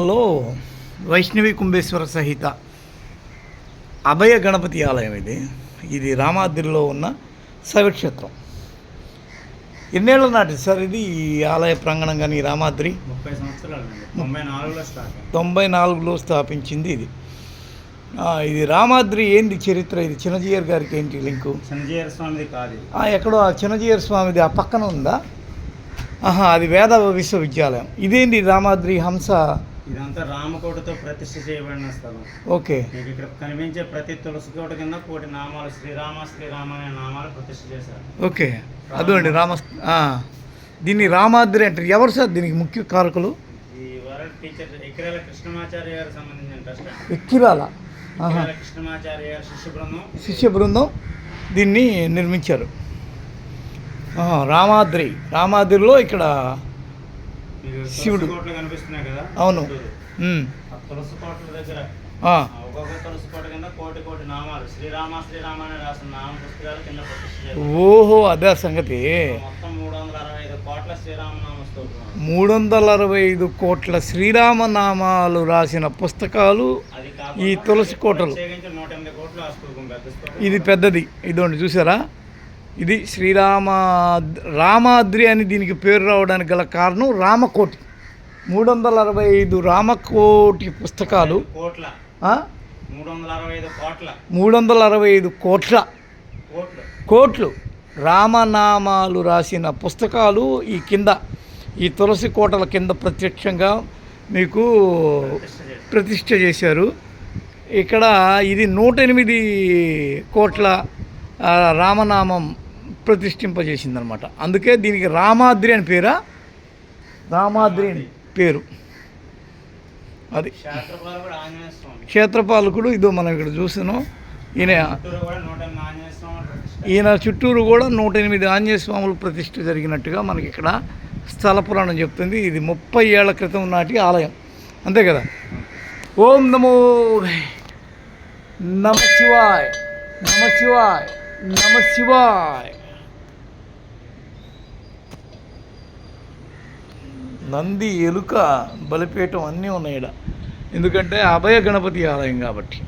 ప్రాంగణంలో వైష్ణవి కుంభేశ్వర సహిత అభయ గణపతి ఆలయం ఇది. ఇది రామాద్రిలో ఉన్న శైవక్షేత్రం ఎన్నేళ్ళ నాటి సార్ ఇది? ఈ ఆలయ ప్రాంగణం కానీ రామాద్రి? ముప్పై సంవత్సరాలు తొంభై నాలుగులో స్థాపించింది ఇది. ఇది రామాద్రి ఏంది చరిత్ర? ఇది చిన్నజీయర్ గారికి ఏంటి లింకు? సంజీవ స్వామిది కాదు ఎక్కడో ఆ చిన్నజీయర్ స్వామిది ఆ పక్కన ఉందా? ఆహా అది వేద విశ్వవిద్యాలయం. ఇదేంటి రామాద్రి హంస ఇదంతా రామకోటతో ప్రతిష్ఠ చేయబడిన స్థలం. ఓకే. మీకు ఇక్కడ కనిపించే ప్రతి తులసి కోట కింద కోటి నామాలు శ్రీరామ శ్రీరామ అనే నామాలు ప్రతిష్ఠ చేశారు. ఓకే. అదండి రామ దీన్ని రామాద్రి అంటారు. ఎవరు సార్ దీనికి ముఖ్య కారకులు? ఈ వరల్డ్ టీచర్ ఎకిరాల కృష్ణమాచార్య గారు సంబంధించిన ట్రస్ట్ ఎక్కిరాల? కృష్ణమాచార్య గారి శిష్య బృందం. శిష్య బృందం దీన్ని నిర్మించారు. రామాద్రి. రామాద్రిలో ఇక్కడ శివుడు. అవును. ఓహో అదే సంగతి. మూడు వందల అరవై ఐదు కోట్ల శ్రీరామనామాలు రాసిన పుస్తకాలు ఈ తులసి కోటలు. ఇది పెద్దది. ఇదోండి చూసారా? ఇది శ్రీరామ రామాద్రి అని దీనికి పేరు రావడానికి గల కారణం రామకోటి. మూడు వందల అరవై ఐదు రామకోటి పుస్తకాలు? మూడు వందల అరవై ఐదు కోట్ల. కోట్ల. రామనామాలు రాసిన పుస్తకాలు ఈ కింద ఈ తులసి కోటల కింద ప్రత్యక్షంగా మీకు ప్రతిష్ఠ చేశారు. ఇక్కడ ఇది నూట ఎనిమిది కోట్ల రామనామం ప్రతిష్ఠింపజేసిందనమాట. అందుకే దీనికి రామాద్రి అని పేరా? రామాద్రి అని పేరు. అది. క్షేత్రపాలకుడు ఇదో మనం ఇక్కడ చూస్తున్నాం. ఈయన ఈయన చుట్టూరు కూడా నూట ఎనిమిది ఆంజనేయ స్వాములు ప్రతిష్ఠ జరిగినట్టుగా మనకి ఇక్కడ స్థల పురాణం చెప్తుంది. ఇది ముప్పై ఏళ్ళ క్రితం నాటి ఆలయం. అంతే కదా? ఓం నమో నమ శివాయ్ నమ శివాయ్. నమ శివాయ్. నంది ఎలుక బలిపీఠం అన్నీ ఉన్నాయి ఈడ ఎందుకంటే అభయ గణపతి ఆలయం కాబట్టి.